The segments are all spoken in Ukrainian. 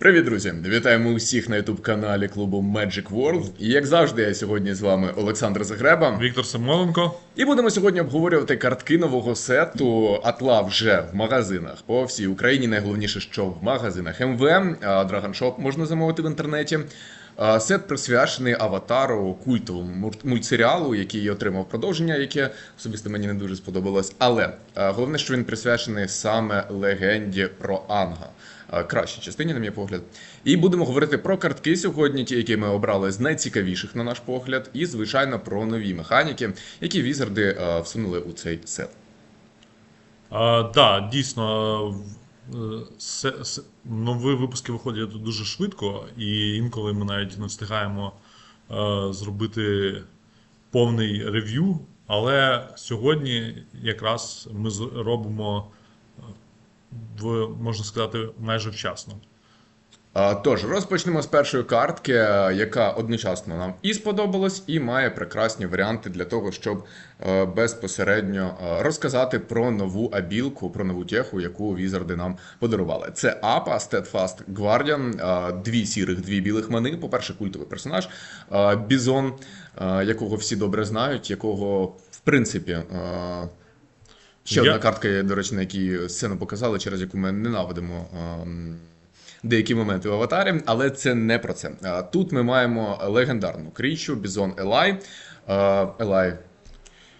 Привіт, друзі! Вітаємо усіх на ютуб каналі клубу Magic World. І як завжди, я сьогодні з вами Олександр Загреба. Віктор Самойленко. І будемо сьогодні обговорювати картки нового сету. Атла вже в магазинах по всій Україні. Найголовніше, що в магазинах МВМ, Dragon Shop можна замовити в інтернеті. Сет присвячений аватару культовому мульт- мультсеріалу, який отримав продовження, яке особисто мені не дуже сподобалось. Але головне, що він присвячений саме легенді про Анга. А, Кращій частині, на мій погляд. І будемо говорити про картки сьогодні, ті, які ми обрали з найцікавіших, на наш погляд, і звичайно про нові механіки, які візарди всунули у цей сет. А, да, дійсно, е, се, се, нові випуски виходять дуже швидко, і інколи ми навіть не встигаємо е, зробити повний рев'ю. Але сьогодні якраз ми робимо е, в, можна сказати, майже вчасно. Тож розпочнемо з першої картки, е, яка одночасно нам і сподобалась, і має прекрасні варіанти для того, щоб е, безпосередньо е, розказати про нову абілку, про нову теху, яку візарди нам подарували. Це Апа Steadfast Guardian, дві сірих, дві білих мани. По-перше, культовий персонаж, Бізон, якого всі добре знають, якого в принципі. Е, Ще Я- одна картка, до речі, на якій сцену показали, через яку ми ненавидимо ем, деякі моменти в аватарі, але це не про це. А, Тут ми маємо легендарну крічу, Бізон Елай. Е, Елай.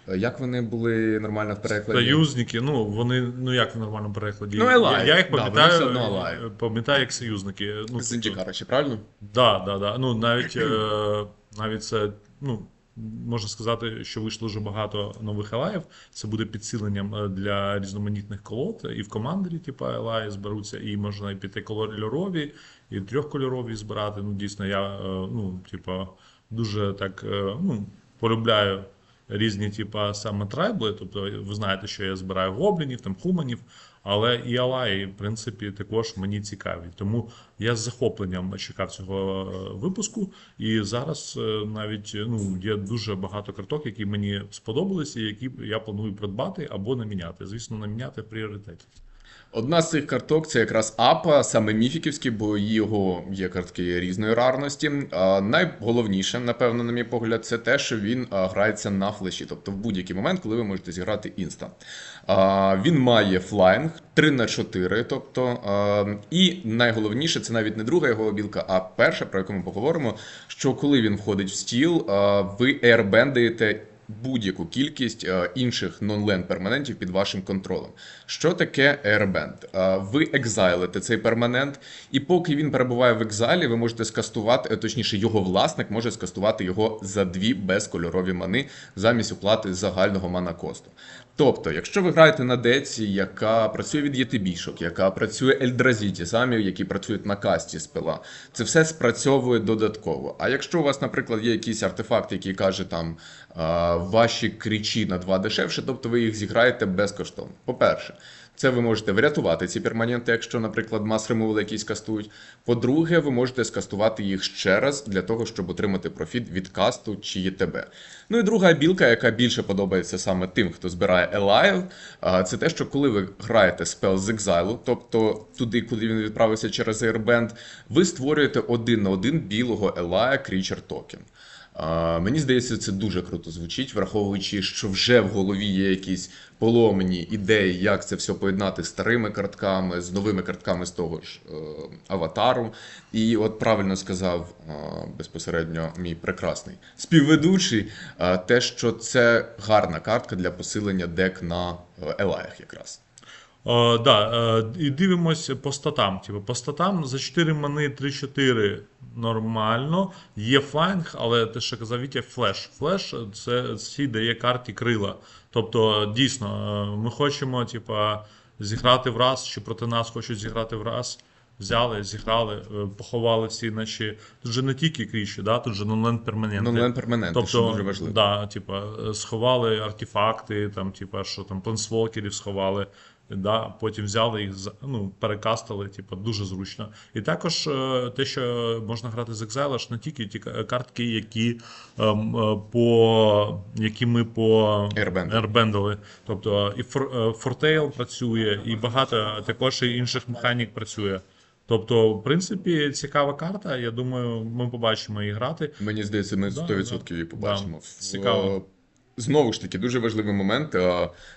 е, Як вони були нормально в перекладі? Союзники, ну вони ну як в нормальному перекладі. Ну, Елай. Я, я їх пам'ятаю, е, пам'ятаю як союзники. Ну, тобто- ще, правильно? Да, да, да. Ну навіть е, навіть це, ну можна сказати, що вийшло дуже багато нових елаїв. Це буде підсиленням е, для різноманітних колод. І в командері, типу, елаї зберуться, і можна і п'ятикольорові, і трьохкольорові збирати. Ну, дійсно, я е, ну, типу, дуже так е, ну, полюбляю. Різні, типа, саме трайбли, тобто ви знаєте, що я збираю гоблінів, там хуманів, але і алаї, в принципі, також мені цікаві. Тому я з захопленням чекав цього е, випуску. І зараз е, навіть е, ну, є дуже багато карток, які мені сподобалися, і які я планую придбати або наміняти. Звісно, наміняти в пріоритеті. Одна з цих карток це якраз Апа, саме міфіківський, бо його є картки різної рарності. Найголовніше, напевно, на мій погляд, це те, що він грається на флеші, тобто в будь-який момент, коли ви можете зіграти інста. Він має флайнг 3 на 4 тобто, і найголовніше, це навіть не друга його обілка, а перша, про яку ми поговоримо, що коли він входить в стіл, ви ербендаєте будь-яку кількість е, інших нонлен перманентів під вашим контролем. Що таке Airband? Е, Ви екзайлите цей перманент, і поки він перебуває в екзайлі, ви можете скастувати, е, точніше, його власник може скастувати його за дві безкольорові мани замість оплати загального мана-косту. Тобто, якщо ви граєте на деці, яка працює від єтибішок, яка працює Ельдразі, ті самі, які працюють на касті спила, це все спрацьовує додатково. А якщо у вас, наприклад, є якийсь артефакт, який каже там ваші крічі на два дешевше, тобто ви їх зіграєте безкоштовно. По-перше, це ви можете врятувати ці перманенти, якщо, наприклад, мас ремовал якісь кастують. По-друге, ви можете скастувати їх ще раз для того, щоб отримати профіт від касту чи ЄТБ. Ну і друга білка, яка більше подобається саме тим, хто збирає Елаїв, це те, що коли ви граєте спел з екзайлу, тобто туди, куди він відправився через Airband, ви створюєте один на один білого Елая Creature Token. Мені здається, це дуже круто звучить, враховуючи, що вже в голові є якісь поломані ідеї, як це все поєднати з старими картками, з новими картками з того ж е, аватару. І от правильно сказав е, безпосередньо мій прекрасний співведучий, е, те, що це гарна картка для посилення дек на елаях якраз. Е, да, е, і дивимося по статам. Типу, по статам за 4 мани 3-4 нормально. Є флайнг, але те, що казав Вітя, флеш. Флеш це ці дає карті крила. Тобто, дійсно, е, ми хочемо, типа, зіграти в раз, чи проти нас хочуть зіграти в раз. Взяли, зіграли, поховали всі наші. Тут же не тільки крічі, да? тут же нонленд перманенти. Нонлен перманенти, що дуже важливо. Да, типа, е, сховали артефакти, там, типа, що там, плансвокерів сховали. Да, потім взяли їх, ну, перекастили, типу, дуже зручно. І також е, те, що можна грати з Exile, ж не тільки ті картки, які, ем, е, по, які ми по Airband. Тобто і Фор- е, працює, і багато також і інших механік працює. Тобто, в принципі, цікава карта. Я думаю, ми побачимо її грати. Мені здається, ми 100% її побачимо. Да, цікаво. Знову ж таки, дуже важливий момент.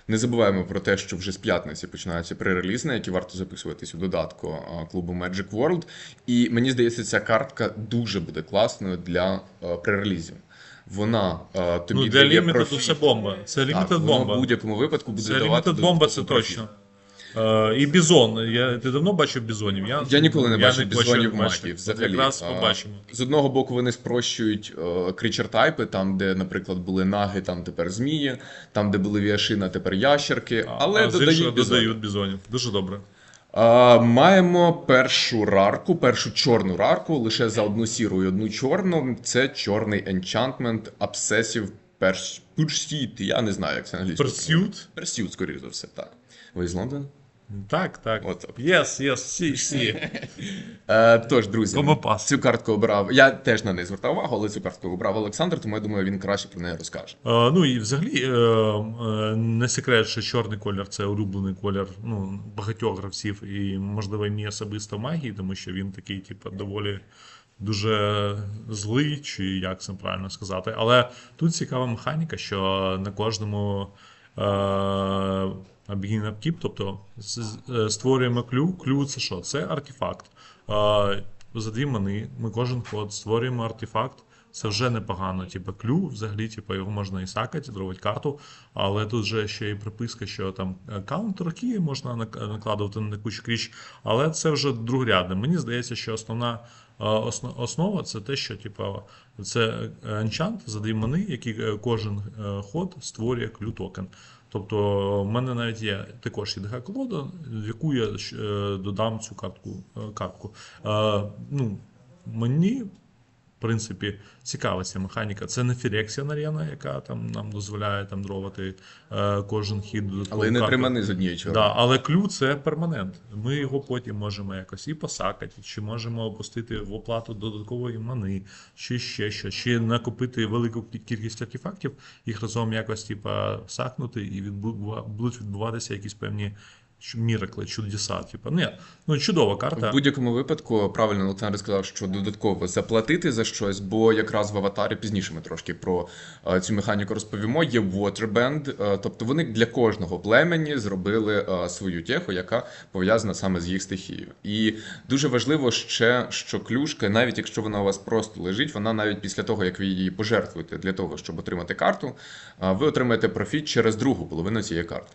Не забуваємо про те, що вже з п'ятниці починаються пререліз, на які варто записуватись у додатку клубу Magic World. І мені здається, ця картка дуже буде класною для а, пререлізів. Вона тобі Ну, для дає профіт. це бомба. Це лімітед бомба. в будь-якому випадку буде Це давати Лімітед бомба, це профіт. точно. Е, і Бізон. Я, ти давно бачив бізонів? Я, Я ніколи не бачив бізонів бачити. магії взагалі. Якраз побачимо. З одного боку, вони спрощують крічер тайпи, там, де, наприклад, були наги, там тепер змії, там, де були віашина, тепер ящерки, але а додають бізонів. додають бізонів. Дуже добре. А, маємо першу рарку, першу чорну рарку, лише за одну сіру і одну чорну. Це чорний енчантмент Pers- Pursuit. Я не знаю, як це англійською. Pursuit? Pursuit, скоріше за все, так. Ви з Лондона? Так, так. От. Yes, yes, всі, всі. Е, тож, друзі, Кому пас? цю картку обрав. Я теж на неї звертав увагу, але цю картку обрав Олександр, тому я думаю, він краще про неї розкаже. Е, Ну і взагалі е, е, не секрет, що чорний колір це улюблений колір ну, багатьох гравців, і, можливо, мій особисто магії, тому що він такий, типу, доволі дуже злий, чи як це правильно сказати. Але тут цікава механіка, що на кожному. Е, Beginning Upkeep, тобто е, створюємо клю. Клю це що? Це артефакт. За дві мани ми кожен ход створюємо артефакт. Це вже непогано. Типу, клю, взагалі, типу, його можна і сакати, дровати карту, але тут же ще і приписка, що там е, каунтерки можна накладувати на кучу кріч, але це вже другорядне. Мені здається, що основна основа це те, що типу, це енчант за дві мани, який е, кожен е, ход створює клю токен. Тобто, в мене навіть є також ідега колода, в яку я е, додам цю картку. е, картку. Е, ну, мені, принципі, цікава ця механіка. Це не Phyrexian арена, яка там нам дозволяє там дровати е, кожен хід додаткову Але не тримани з однієї чорної. Да, але клю це перманент. Ми його потім можемо якось і посакати, чи можемо опустити в оплату додаткової мани, чи ще що, чи накопити велику кількість артефактів, їх разом якось типа сакнути, і відбу- будуть відбуватися якісь певні міракли, чудеса. Типа, ні, ну чудова карта. В будь-якому випадку, правильно Олександр сказав, що додатково заплатити за щось, бо якраз в аватарі пізніше ми трошки про е, цю механіку розповімо. Є Waterband, е, тобто вони для кожного племені зробили е, свою теху, яка пов'язана саме з їх стихією. І дуже важливо ще, що клюшка, навіть якщо вона у вас просто лежить, вона навіть після того, як ви її пожертвуєте для того, щоб отримати карту, ви отримаєте профіт через другу половину цієї карти.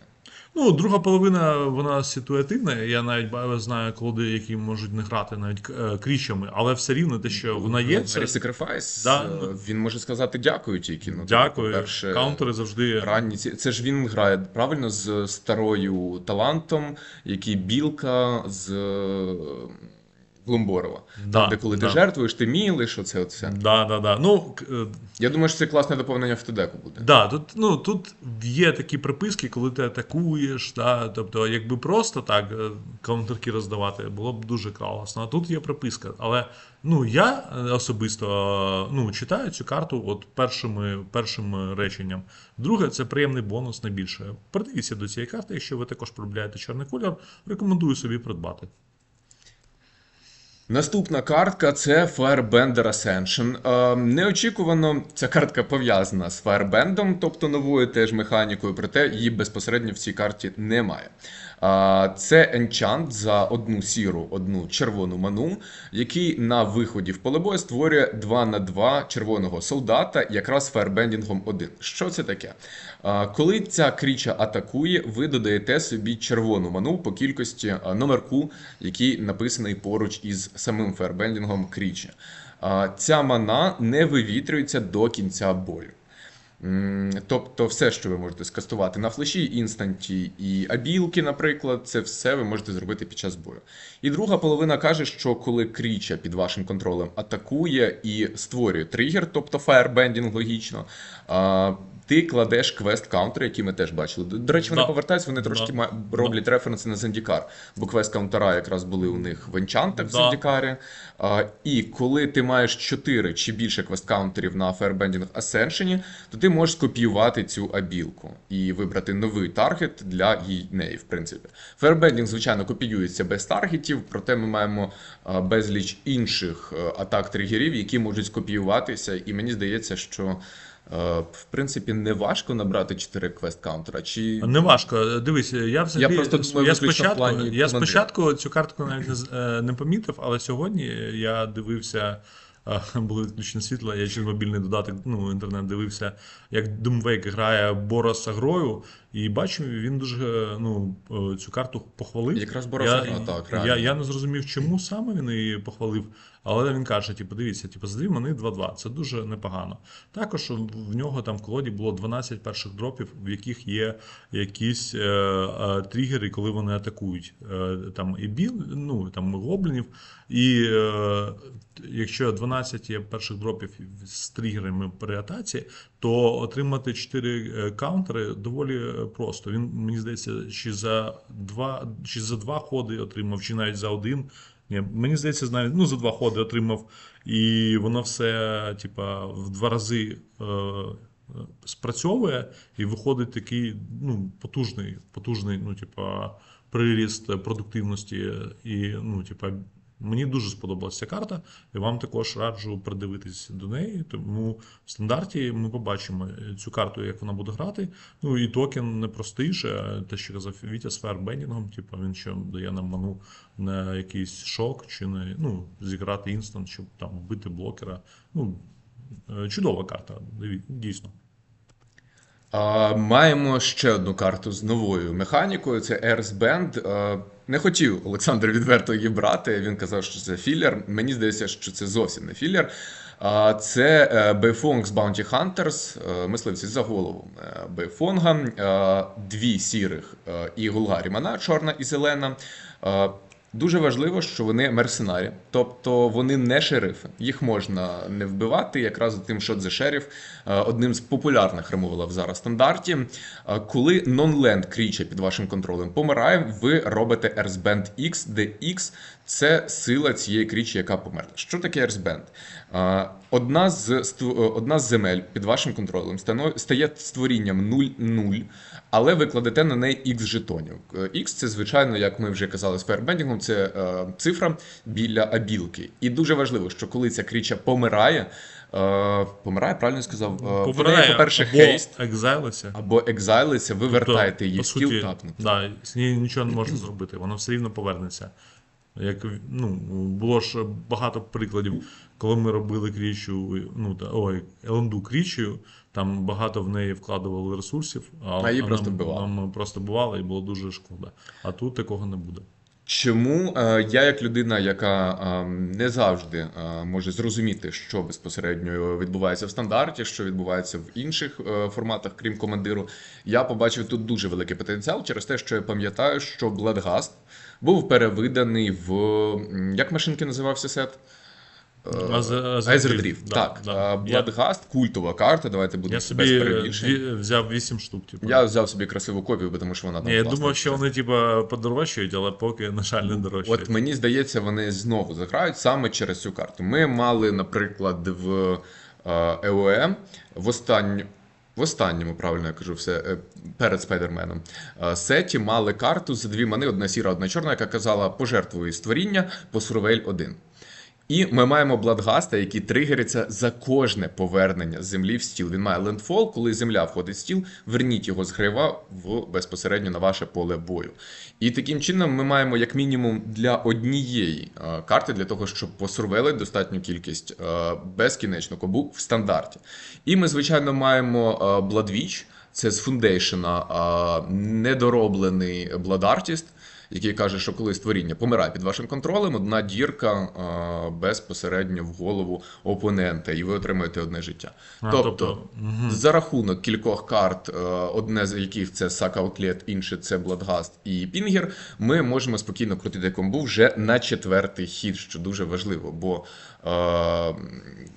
Ну, друга половина вона ситуативна. Я навіть знаю колоди, які можуть не грати навіть е, крічами, але все рівно те, що вона є, це Гаррі Sacrifice, Да. е, він може сказати дякую тільки. Ну, тобто, дякую. по-перше, Каунтери завжди Ранні це ж він грає правильно з старою талантом, який білка з е, Да, Там, де коли да. ти жертвуєш, ти мілиш, оце оце. Да, да, да. Ну, е, Я думаю, що це класне доповнення в Тедеку буде. да, тут, ну, тут є такі приписки, коли ти атакуєш. Да, тобто, якби просто так е, каунтерки роздавати, було б дуже класно. А тут є приписка. Але ну, я е, особисто ну, читаю цю карту от першим е, реченням. Друге, це приємний бонус найбільше. Придивіться до цієї карти, якщо ви також полюбляєте чорний кольор, рекомендую собі придбати. Наступна картка це Firebender Ascension. Е, неочікувано ця картка пов'язана з Firebendом, тобто новою теж механікою, проте її безпосередньо в цій карті немає. Це енчант за одну сіру, одну червону ману, який на виході в поле бою створює 2 на 2 червоного солдата, якраз фаербендінгом 1. Що це таке? Коли ця кріча атакує, ви додаєте собі червону ману по кількості номерку, який написаний поруч із самим фаербендінгом кріча. Ця мана не вивітрюється до кінця бою. Тобто, все, що ви можете скастувати на флеші, інстанті і абілки, наприклад, це все ви можете зробити під час бою. І друга половина каже, що коли кріча під вашим контролем атакує і створює тригер, тобто фаербендінг логічно, ти кладеш квест каунтери, які ми теж бачили. До, речі, вони Да. повертаються, вони трошки Да. роблять референси на Зендікар, бо квест каунтера якраз були у них в енчантах в Зендікарі. А, і коли ти маєш 4 чи більше квест каунтерів на Firebending Ascension, то ти можеш скопіювати цю абілку і вибрати новий таргет для її неї, в принципі. Firebending, звичайно, копіюється без таргетів, проте ми маємо безліч інших е, атак тригерів, які можуть скопіюватися, і мені здається, що. Е, В принципі, не важко набрати 4 квест каунтера. Чи Не важко. Дивись, я взагалі Я просто я спочатку, в плані я спочатку цю картку навіть не, е, не помітив, але сьогодні я дивився. Були відключені світла, я через мобільний додаток, ну, інтернет дивився, як Думвейк грає Бороса Агрою, і бачу, він дуже ну, е, цю карту похвалив. Якраз Агро, так, я, я не зрозумів, чому саме він її похвалив, але він каже: типу, дивіться, типу, за дві мани 2-2. Це дуже непогано. Також в нього там в колоді було 12 перших дропів, в яких є якісь е, е, тригери, коли вони атакують. Е, там і біл, ну там гоблінів. І е, якщо 12 є перших дропів з тригерами при атаці, то отримати 4 каунтери доволі е, просто. Він, мені здається, чи за два, чи за два ходи отримав, чи навіть за один. Ні, мені здається, навіть ну, за два ходи отримав, і воно все, типа, в два рази е, е, спрацьовує, і виходить такий ну, потужний, потужний, ну, типа, приріст продуктивності. І, ну, типа, Мені дуже сподобалася карта, і вам також раджу придивитись до неї. Тому в стандарті ми побачимо цю карту, як вона буде грати. Ну і токен не простий же, те, що казав Вітя з фаербендінгом, типу він ще дає нам ману на якийсь шок, чи не ну, зіграти інстант, щоб там вбити блокера. Ну, е, чудова карта, дійсно. Маємо ще одну карту з новою механікою. Це Earth Band. Не хотів Олександр відверто її брати. Він казав, що це філер. Мені здається, що це зовсім не філер. Це е, Бейфонг з Bounty Hunters, е, мисливці за голову е, Бейфонга, дві сірих і і Гулгарімана, чорна і зелена. Дуже важливо, що вони мерсенарі, тобто вони не шерифи. Їх можна не вбивати. Якраз тим, що The Sheriff е, одним з популярних ремовелів зараз стандарті. Е, Коли нон-ленд кріча під вашим контролем помирає, ви робите Earthband X, де X це сила цієї крічі, яка померла. Що таке Earthband? Е, Одна з е, одна з земель під вашим контролем стає створінням 0-0, але ви кладете на неї X жетонів. Е, X це, звичайно, як ми вже казали з фаербендінгом, це е, цифра біля абілки. І дуже важливо, що коли ця кріча помирає, е, помирає, правильно сказав, е, в неї, по-перше, або хейст. екзайлися. Або екзайлиться, ви вертаєте її по в скіл тапнути. Да, з нею нічого не можна зробити, воно все рівно повернеться. Як ну, було ж багато прикладів, коли ми робили крічу, ну та ой, Еланду крічою, там багато в неї вкладували ресурсів, а, А її просто нам, вбивали. нам просто бувало і було дуже шкода. А тут такого не буде. Чому е, я, як людина, яка е, не завжди е, може зрозуміти, що безпосередньо відбувається в стандарті, що відбувається в інших форматах, крім командиру, я побачив тут дуже великий потенціал через те, що я пам'ятаю, що Bloodgast був перевиданий в як машинки називався сет? Айзердріфт. Да, так, да. Е, культова карта. Давайте будемо я без собі перебільшень. дві- взяв 8 штук. Типу. Я взяв собі красиву копію, тому що вона там. Ні, я думав, що вони типа подорожчають, але поки, на жаль, не дорожчають. От мені здається, вони знову заграють саме через цю карту. Ми мали, наприклад, в е, ЕОЕ в останню. В останньому, правильно я кажу, все е, перед спайдерменом е, сеті мали карту за дві мани, одна сіра, одна чорна, яка казала пожертвуй створіння по Сурвель 1. І ми маємо Бладгаста, який тригериться за кожне повернення землі в стіл. Він має лендфол, коли земля входить в стіл, верніть його з грива в безпосередньо на ваше поле бою. І таким чином ми маємо як мінімум для однієї е, карти, для того, щоб посурвели достатню кількість е, безкінечну кобу в стандарті. І ми, звичайно, маємо е, це з фундейшена недороблений Artist, який каже, що коли створіння помирає під вашим контролем, одна дірка а, безпосередньо в голову опонента, і ви отримуєте одне життя. А, тобто, тобто, угу. за рахунок кількох карт, е, одне з яких це Сакаутлет, інше це Бладгаст і Пінгер, ми можемо спокійно крутити комбу вже на четвертий хід, що дуже важливо. Бо, е,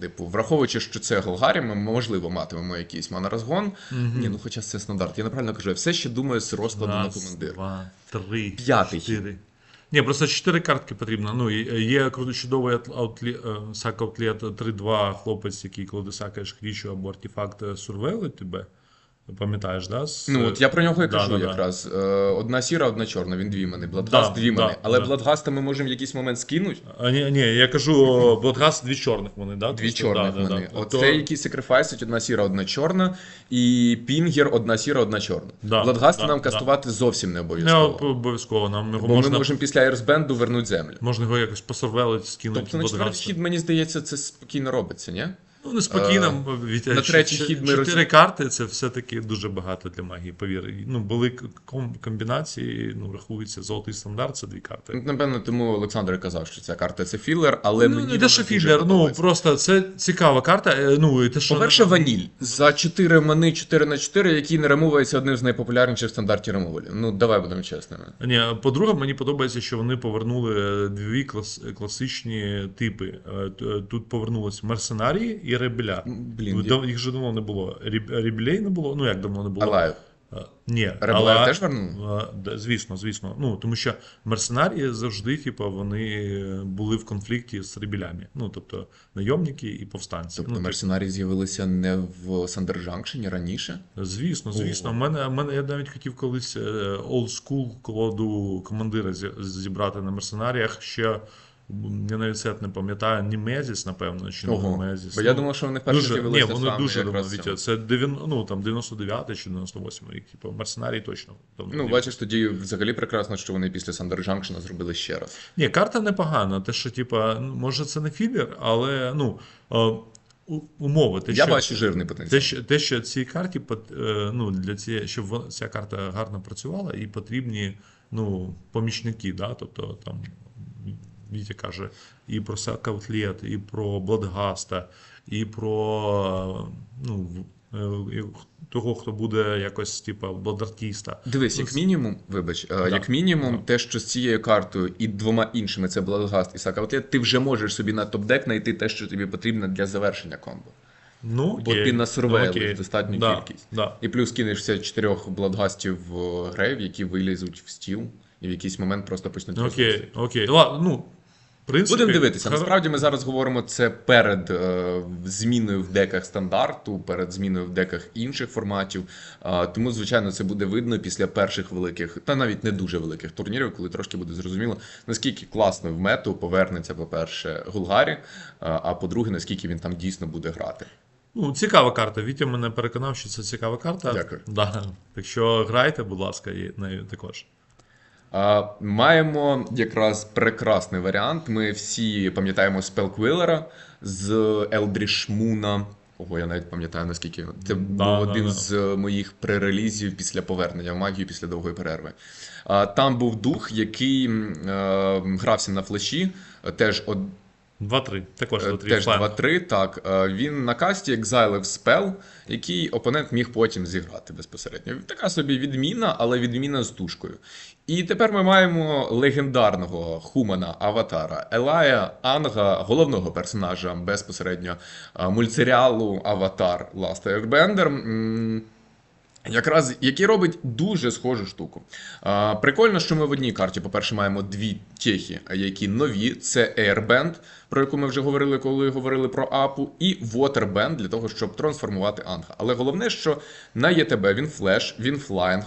типу, враховуючи, що це Голгарі, ми можливо матимемо якийсь манорозгон. Ні, ну хоча це стандарт. Я неправильно кажу, я все ще думаю з розкладу на Раз, командира. два, три, П'ятий чотири. Ні, просто чотири картки потрібно. Ну, є круто чудовий аутлі- е, сак аутлет 3-2 хлопець, який коли ти сакаєш крічу або артефакт е, сурвелить тебе. Пам'ятаєш, да? З- Ну, от я про нього і Да, кажу да, да. якраз. Е, Одна сіра, одна чорна, він дві мани. Бладгаст Да, дві да, Але да. Бладгаста ми можемо в якийсь момент скинути. А, ні, ні, я кажу, Bloodgast дві чорних вони, да? Дві Просто, чорних да, да, вони. да. Оце То- які сакрифайсять, одна сіра, одна чорна, і Пінгер, одна сіра, одна чорна. Да, Бладгаста да, нам да. кастувати зовсім не Не обов'язково. обов'язково, нам його Бо можна, ми можемо після Айрсбенду вернути землю. можна його якось посорвелити, скинути Тобто на четвертий хід, мені здається, це спокійно робиться, ні? Ну, неспокійно, Вітя, на третій хід ми чотири роз- карти це все-таки дуже багато для магії, повір. Ну, були комбінації, ну, рахується золотий стандарт, це дві карти. Напевно, тому Олександр казав, що ця карта це філер, але ну, мені не те, що дуже ну просто це цікава карта. е, Ну, і те, що По-перше, ваніль. За 4 мани 4 на 4, який не ремувається одним з найпопулярніших стандартів ремувалів. Ну, давай будемо чесними. Ні, по-друге, мені подобається, що вони повернули дві клас- класичні типи. Е, Тут повернулись мерсенарії і ребеля. Блін, Дав- їх же давно не було. Ріб- Ребелей не було. Ну як давно не було? Алаєв. Е, Ні, але- теж вернули? Е, да, Звісно, звісно. Ну тому що мерсенарії завжди, типу, вони були в конфлікті з ребелями. Ну тобто найомники і повстанці. Тобто ну, типу, мерсенарії з'явилися не в Сандержанкшені раніше. Звісно, звісно. У мене, у мене я навіть хотів колись олдскул колоду командира зі- зібрати на мерсенаріях. Ще я навіть це не пам'ятаю, Німезіс, напевно, чи не Ого. Немезіс. Бо я Ну, думав, що вони Дуже, ні, вони саме дуже давно, Вітя. Це 90, ну, там 99 чи 98 рік. Типу, мерсенарій точно. давно Ну, бачиш, тоді взагалі прекрасно, що вони після Сандержанкшена зробили ще раз. Ні, карта непогана. Те, що, типа, ну, може, це не філер, але ну, е, умови. Те, Я що, бачу жирний потенціал. Те, що, те, що цій карті е, ну, для цієї, щоб ця карта гарно працювала, і потрібні ну, помічники. Да? Тобто там Вітя каже і про Сакаутлет, і про Бладгаста, і про ну, в- е, того, хто буде якось, типа, бладартіста. Дивись, як мінімум, вибач, е, як мінімум, те, що з цією картою і двома іншими це Бладгаст і Сакаутлет, ти вже можеш собі на топ-дек знайти те, що тобі потрібно для завершення комбо. Ну, Бо окей. ти насурвеїш Ну, достатню да, кількість. Да. І плюс кинешся чотирьох бладгастів в грейв, які вилізуть в стіл, і в якийсь момент просто почнуть Окей, окей. Ладно, ну, принципі, Будемо дивитися. хар- Насправді ми зараз говоримо це перед е, зміною в деках стандарту, перед зміною в деках інших форматів. Е, тому, звичайно, це буде видно після перших великих, та навіть не дуже великих турнірів, коли трошки буде зрозуміло, наскільки класно в мету повернеться, по-перше, Гулгарі, е, а по-друге, наскільки він там дійсно буде грати. Ну, цікава карта. Вітя мене переконав, що це цікава карта. Дякую. Да. Так що грайте, будь ласка, і нею також. Маємо якраз прекрасний варіант. Ми всі пам'ятаємо Спелквілера з Елдріш Муна. Ого, я навіть пам'ятаю, наскільки це був да, один да. з моїх пререлізів після повернення в магію після довгої перерви. Там був дух, який е, грався на флеші, теж 2-3. Також Е, 2-3. Теж 2-3, так. Е, Він на касті екзайлив спел, який опонент міг потім зіграти безпосередньо. Така собі відміна, але відміна з тушкою. І тепер ми маємо легендарного хумана аватара Елая Анга, головного персонажа безпосередньо е, мультсеріалу Аватар Last Airbender. Якраз який робить дуже схожу штуку. А, прикольно, що ми в одній карті, по-перше, маємо дві техі, які нові: це Airband, про яку ми вже говорили, коли говорили про Апу, і Waterband для того, щоб трансформувати Анга. Але головне, що на ЄТБ він флеш, він флайнг.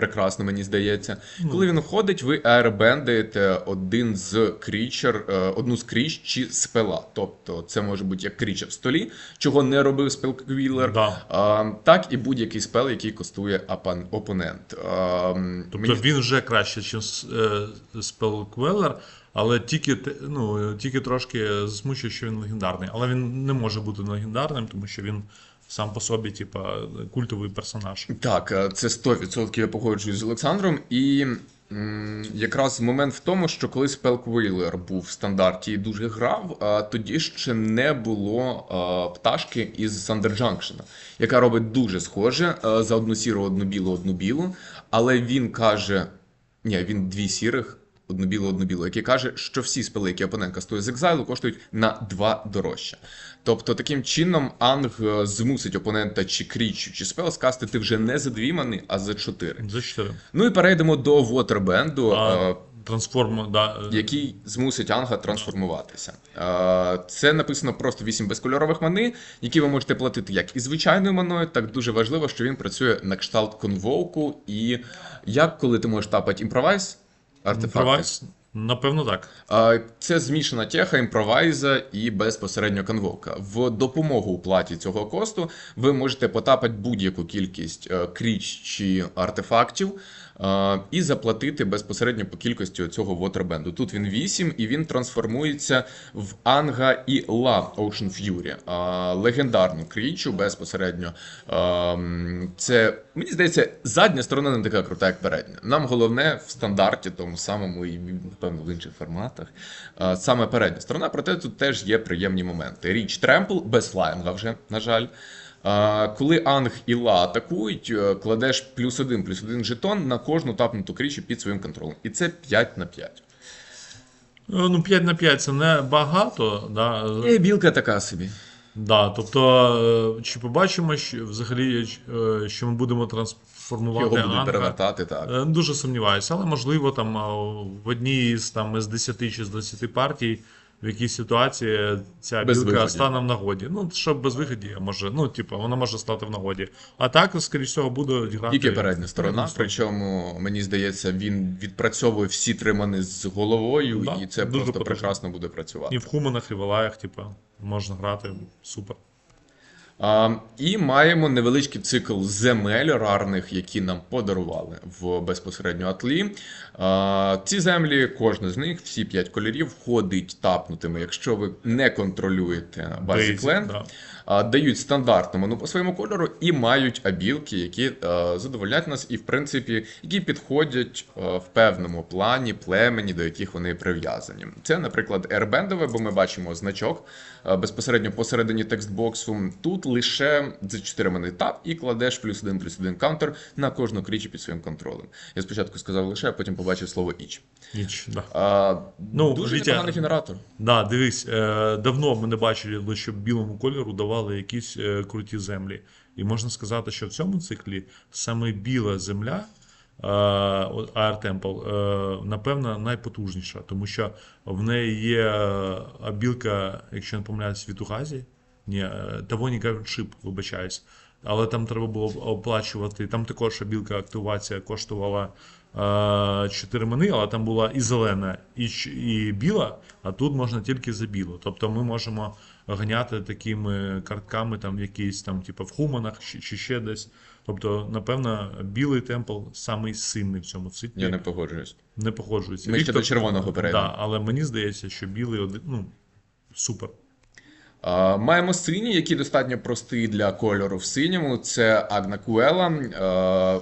Прекрасно, мені здається. Коли він входить, ви аербендуєте один з крічер, е, одну з кріч чи спела. Тобто це може бути як крічер в столі, чого не робив спелквілер. Да. А, так і будь-який спел, який коштує апан- опонент. А, Тобто мені- він вже краще, ніж Спелквелер, але тільки, ну, тільки трошки змучує, що він легендарний. Але він не може бути легендарним, тому що він сам по собі, типа, культовий персонаж. Так, е, це 100% я погоджуюсь з Олександром. І М, Якраз момент в тому, що коли Спелквейлер був в стандарті і дуже грав, а, тоді ще не було а, пташки із Thunder Junction, яка робить дуже схоже а, за одну сіру, одну білу, одну білу. Але він каже: ні, він дві сірих, білу, який каже, що всі спели, які опонент кастує з екзайлу, коштують на два дорожче. Тобто, таким чином Анг е, змусить опонента чи крічу, чи спел скастити вже не за дві мани, а за чотири. За 4. Ну і перейдемо до Waterband, А, е, трансформ, да. е, який змусить Анга трансформуватися. Це написано просто 8 безкольорових мани, які ви можете платити як і звичайною маною, так дуже важливо, що він працює на кшталт конвоуку. І як коли ти можеш тапати імпровайз, артефакти. Напевно, так. Це змішана теха, імпровайза і безпосередньо конвока. В допомогу платі цього косту ви можете потапати будь-яку кількість е, кріч чи артефактів і заплатити безпосередньо по кількості цього вотербенду. Тут він 8 і він трансформується в Анга і Ла Ocean Fury. Легендарну крічу безпосередньо. Це, мені здається, задня сторона не така крута, як передня. Нам головне в стандарті, тому самому і напевно в інших форматах. Саме передня сторона, проте тут теж є приємні моменти. Річ Тремпл без флаєнга вже, на жаль. Е, Коли Анг і Ла атакують, е, кладеш плюс один, плюс один жетон на кожну тапнуту крічу під своїм контролем. І це 5 на 5. Е, Ну, 5 на 5 це не багато, да. І білка така собі. Да, тобто, е, чи побачимо що, взагалі, е, що ми будемо трансформувати Його будуть Анга? перевертати так. Е, Дуже сумніваюся, але можливо там е, в одній з там з 10 чи з 20 партій в якійсь ситуації ця Без білка виході. стане в нагоді. Ну, щоб без виході, може, ну, типу, вона може стати в нагоді. А так, скоріш всього, буде грати. Тільки передня сторона, причому мені здається, він відпрацьовує всі тримани з головою, Да, і це просто потужно. прекрасно буде працювати. І в хуманах, і в алаях, типу, можна грати. Супер. І маємо невеличкий цикл земель рарних, які нам подарували в безпосередньо атлі. Ці землі, кожна з них, всі п'ять кольорів, ходить тапнутими, якщо ви не контролюєте базі Basic, да. Дають стандартну ману по своєму кольору і мають абілки, які е, задовольнять нас, і в принципі, які підходять е, в певному плані племені, до яких вони прив'язані. Це, наприклад, ербендове, бо ми бачимо значок е, безпосередньо посередині текстбоксу. Тут лише за 4 мани тап і кладеш плюс один плюс один каунтер на кожну крічі під своїм контролем. Я спочатку сказав лише, а потім побачив слово іч. Ніч, да. А, Ну, дуже непоганий генератор. Да, дивись, давно ми не бачили, щоб білому кольору давали якісь е, круті землі. І можна сказати, що в цьому циклі саме біла земля. Temple, е, напевно, найпотужніша, тому що в неї є е, абілка, якщо не помиляюсь, від Угазі. Ні, е, Тавоні Шип, вибачаюсь. Але там треба було оплачувати. Там також абілка активація коштувала е, 4 але там була і зелена, і, і біла, а тут можна тільки за білу. Тобто ми можемо ганяти такими картками, там якісь там, типу, в хуманах чи, чи ще десь. Тобто, напевно, білий темпл самий сильний в цьому циклі. Я не погоджуюсь. Не погоджується. Ми ще Віктор- до червоного перейдемо. Да, але мені здається, що білий один, ну, супер. Маємо синій, який достатньо простий для кольору в синьому. Це Агна Куела.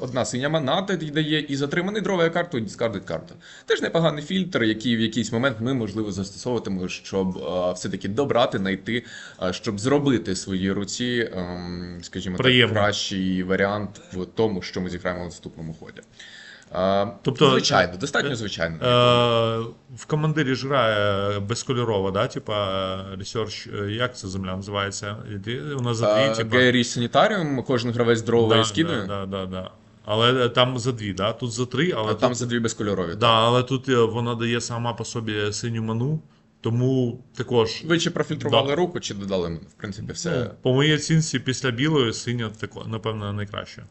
Одна синя мана тоді дає і затриманий дровою карту, дискардить карту. Теж непоганий фільтр, який в якийсь момент ми, можливо, застосовуватимемо, щоб все-таки добрати, знайти, щоб зробити своїй руці, ем, скажімо так, кращий варіант в тому, що ми зіграємо в наступному ході. Е, Тобто, звичайно, достатньо звичайно. Е, в командирі ж грає безкольорова, да? Типа Research, е, як ця земля називається? Вона за дві, Е. Гейрі Санітаріум, кожен гравець дровою скидує. Да, да, да. Але е, там за дві, да? Тут за три, але А там тут, за дві безкольорові. да, але тут е, вона дає сама по собі синю ману, тому також. Ви чи профільтрували Да. руку, чи додали? В принципі, все. Ну, по моїй оцінці, після білої синя напевно, найкраще.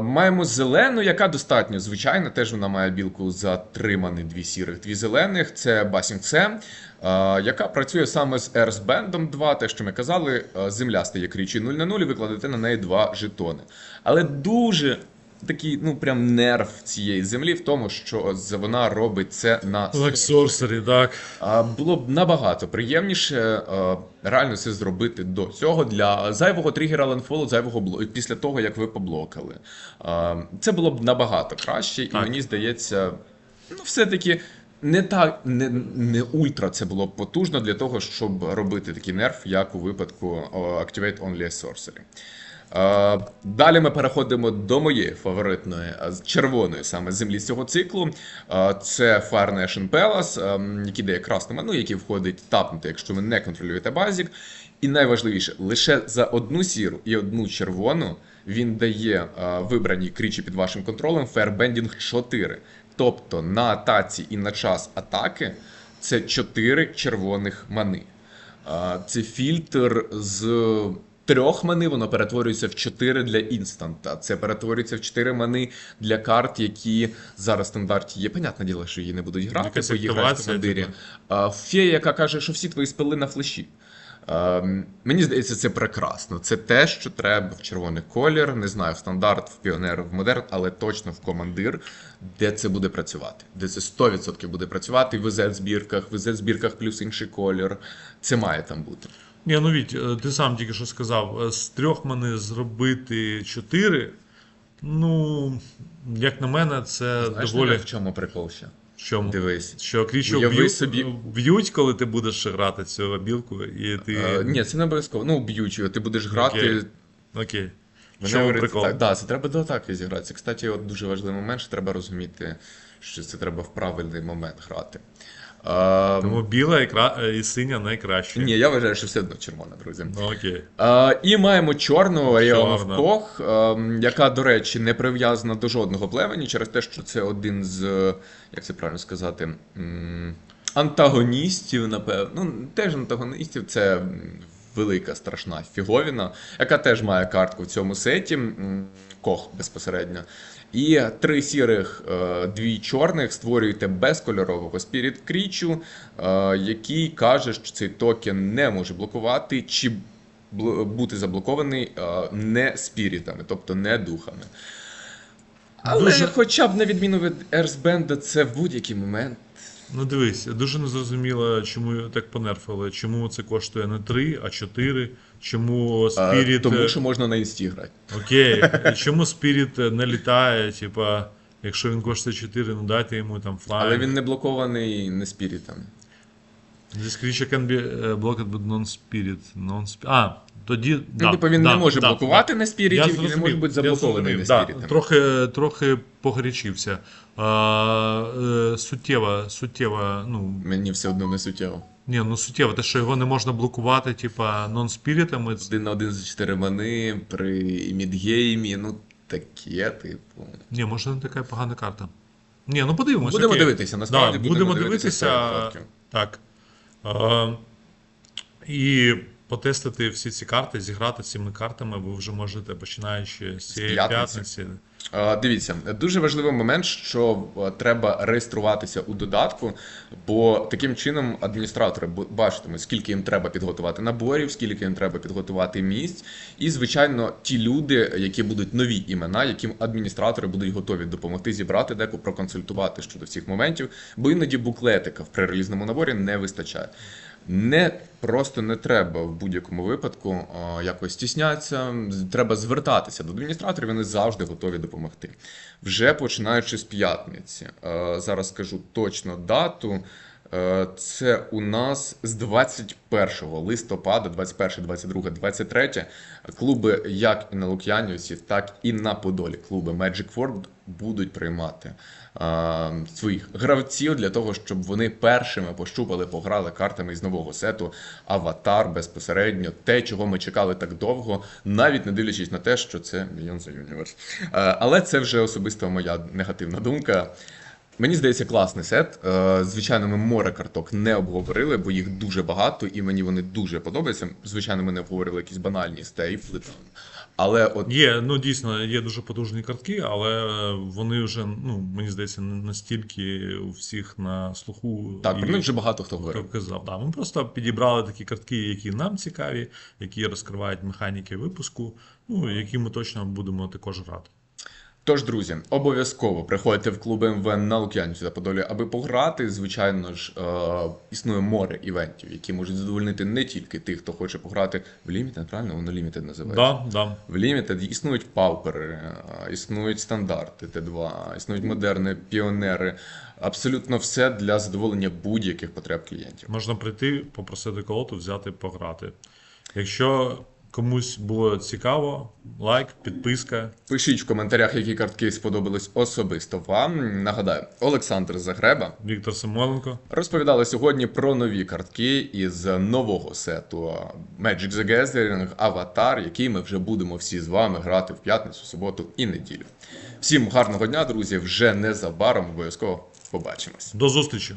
Маємо зелену, яка достатньо звичайна. Теж вона має білку затримані дві сірих, дві зелених. Це Басінг Сем, яка працює саме з Ерсбендом 2. Те, що ми казали, земля стає крічі 0 на 0, і викладете на неї два жетони. Але дуже такий, ну прям нерв цієї землі в тому, що вона робить це на Sorcery, так. А, Було б набагато приємніше е, реально це зробити до цього для зайвого тригера ланфолу, зайвого бло... після того, як ви поблокали. А, Це було б набагато краще, і Так. мені здається, ну, все-таки не так не, не ультра це було б потужно для того, щоб робити такий нерв, як у випадку Activate Only Sorcery. Е, Далі ми переходимо до моєї фаворитної е, червоної саме землі з цього циклу. Е, Це Fire Nation Palace, який дає красну ману, який входить тапнути, якщо ви не контролюєте базік. І найважливіше, лише за одну сіру і одну червону він дає вибраній крічі під вашим контролем Firebending 4. Тобто на атаці і на час атаки це 4 червоних мани. Це фільтр з трьох мани, воно перетворюється в 4 для інстанта. Це перетворюється в 4 мани для карт, які зараз в стандарті є. Понятне діло, що її не будуть грати, бо її грають в командирі. типу. А, Фея, яка каже, що всі твої спили на флеші. Мені здається, це прекрасно. Це те, що треба в червоний колір. Не знаю, в стандарт, в піонер, в модерн, але точно в командир, де це буде працювати. Де це 100% буде працювати. В VZ збірках, в VZ збірках плюс інший колір. Це має там бути. Ні, ну е, ти сам тільки що сказав, е, з трьох мене зробити чотири. Ну, як на мене, це Знаєш, доволі. в чому прикол ще? В чому? Дивись. Що Уяви б'ють, собі- б'ють, коли ти будеш грати цю білку, і ти. Е, ні, це не обов'язково. Ну, б'ють ти будеш грати. Окей. Окей. В Мене чому говорить, прикол? Так, да, це треба до атаки зігратися. Кстати, от дуже важливий момент, що треба розуміти, що це треба в правильний момент грати. А, Тому біла і, кра... і синя найкраще. Ні, я вважаю, що все одно червона, друзі. Ну, окей. А, і маємо чорну Koch, ем, яка, до речі, не прив'язана до жодного племені через те, що це один з, як це правильно сказати, антагоністів, напевно. Ну, теж антагоністів, це велика страшна фіговіна, яка теж має картку в цьому сеті. Кох безпосередньо. І три сірих, е, дві чорних створюєте безкольорового Spirit Крічу, е, який каже, що цей токен не може блокувати чи бути заблокований е, не спірітами, тобто не духами. Але Дуже- хоча б на відміну від Ерсбенда, це в будь-який момент. Ну дивись, дуже незрозуміло, чому так понерфили. Чому це коштує не 3, а 4. Чому е, Spirit... Тому що можна на інсті грати. Окей. І Чому Spirit не літає, типа, якщо він коштує 4, ну дайте йому там флай. Але він не блокований не спірітами. This creature can be blocked with non-spirit. Non а, тоді. Ну, да, типу, він да, не може да, блокувати да. не Я спірітів і не може бути заблокований не зрозумів, да. Трохи, трохи погорячився. А, е, суттєва, суттєва, ну, Мені все одно не суттєво. Ні, ну суттєво, те, що його не можна блокувати, типа, нон-спірітами. Один на один за чотири мани при мідгеймі, ну таке, типу. Ні, може не така погана карта. Ні, ну подивимось. Будемо окей. дивитися, насправді да, будемо будемо дивитися дивитися. 100%. Так. Е, і потестити всі ці карти, зіграти цими картами, ви вже можете починаючи з цієї п'ятниці. Дивіться, дуже важливий момент, що е, треба реєструватися у додатку, бо таким чином адміністратори бачитимуть, скільки їм треба підготувати наборів, скільки їм треба підготувати місць. І, звичайно, ті люди, які будуть нові імена, яким адміністратори будуть готові допомогти зібрати деку, проконсультувати щодо всіх моментів, бо іноді буклетика в пререлізному наборі не вистачає. Не просто не треба в будь-якому випадку а, якось стіснятися. Треба звертатися до адміністраторів, вони завжди готові допомогти. Вже починаючи з п'ятниці. Е, Зараз скажу точно дату. Е, Це у нас з 21 листопада, 21, 22, 23 клуби як і на Лук'янівців, так і на Подолі. Клуби Magic World будуть приймати е, своїх гравців для того, щоб вони першими пощупали, пограли картами із нового сету Аватар безпосередньо, те, чого ми чекали так довго, навіть не дивлячись на те, що це Millions of Universe. Е, Але це вже особисто моя негативна думка. Мені здається, класний сет. Е, Звичайно, ми море карток не обговорили, бо їх дуже багато, і мені вони дуже подобаються. Звичайно, ми не обговорили якісь банальні стейфли там. Але от Є, ну дійсно, є дуже потужні картки, але вони вже, ну, мені здається, не настільки у всіх на слуху. так, і- про них вже багато хто Хто говорив. казав, да. Ми просто підібрали такі картки, які нам цікаві, які розкривають механіки випуску, ну, які ми точно будемо також грати. Тож, друзі, обов'язково приходьте в клуб МВ на Лук'янівці та Подолі, аби пограти. Звичайно ж, е, існує море івентів, які можуть задовольнити не тільки тих, хто хоче пограти в Limited, правильно? Воно Limited називається. Да, да. В Limited існують паупери, е, існують стандарти Т2, існують модерни, піонери. Абсолютно все для задоволення будь-яких потреб клієнтів. Можна прийти, попросити колоту, взяти, пограти. Якщо комусь було цікаво, лайк, підписка. Пишіть в коментарях, які картки сподобались особисто вам. Нагадаю, Олександр Загреба Віктор Самойленко. розповідали сьогодні про нові картки із нового сету Magic the Gathering Avatar, який ми вже будемо всі з вами грати в п'ятницю, суботу і неділю. Всім гарного дня, друзі! Вже незабаром обов'язково побачимось. До зустрічі!